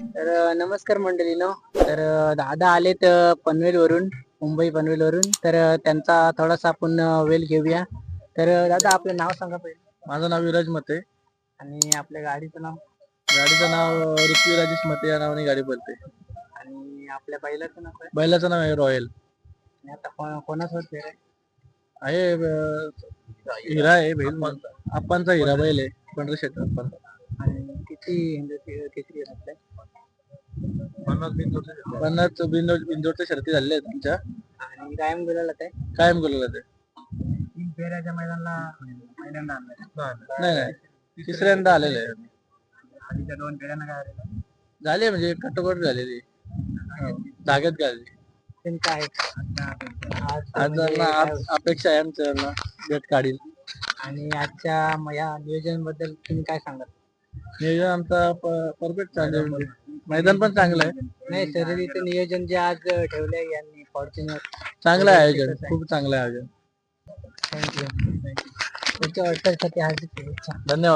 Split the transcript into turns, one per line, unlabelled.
तर नमस्कार मंडळीनो. तर दादा आलेत अ, पनवेलवरून मुंबई पनवेलवरून. तर अ, त्यांचा थोडासा आपण वेल घेऊया. तर दादा आपलं नाव सांगा पहिले.
माझं नाव विराज मते.
आणि आपल्या गाडीचं नाव?
गाडीचं नाव ऋषी राजेश मते या नावाने गाडी बोलते
आणि आपल्या बैलाचं नाव काय?
बैलाचं नाव आहे रॉयल.
आणि आता कोणासोबत फेर आहे?
हिरा आहे बैल आप्पांचा हिरा बैल आहे पंढरी शेट
आणि किती हिंदू- आपल्या
पन्नास बिंदो बिंदोडच्या शर्ती झालेल्या आहेत आमच्या
आणि कायम गुलाला आहे?
कायम गेलेलं ते
तीन फेऱ्याच्या मैदानाला पहिल्यांदा आणलं
नाही नाही. तिसऱ्यांदा आलेलं आहे.
आधीच्या दोन फेऱ्यांना काय आलेलं?
झाली म्हणजे कटोकट झालेली हो, जागेत गाडी
त्यांचं आहे. आज
आज ना- आज अपेक्षा आहे आमच्या भेट काढील
आणि आजच्या या नियोजनबद्दल तुम्ही काय सांगाल?
नियोजन आमचा परफेक्ट चालू आहे मैदान पण चांगलं आहे.
नाही शर्यतीचं नियोजन जे आज ठेवलंय यांनी फॉर्च्युनर.
चांगलं आहे आयोजन. खूप चांगलं आहे आयोजन.
थँक्यू वर्षासाठी हार्दिक शुभेच्छा.
धन्यवाद.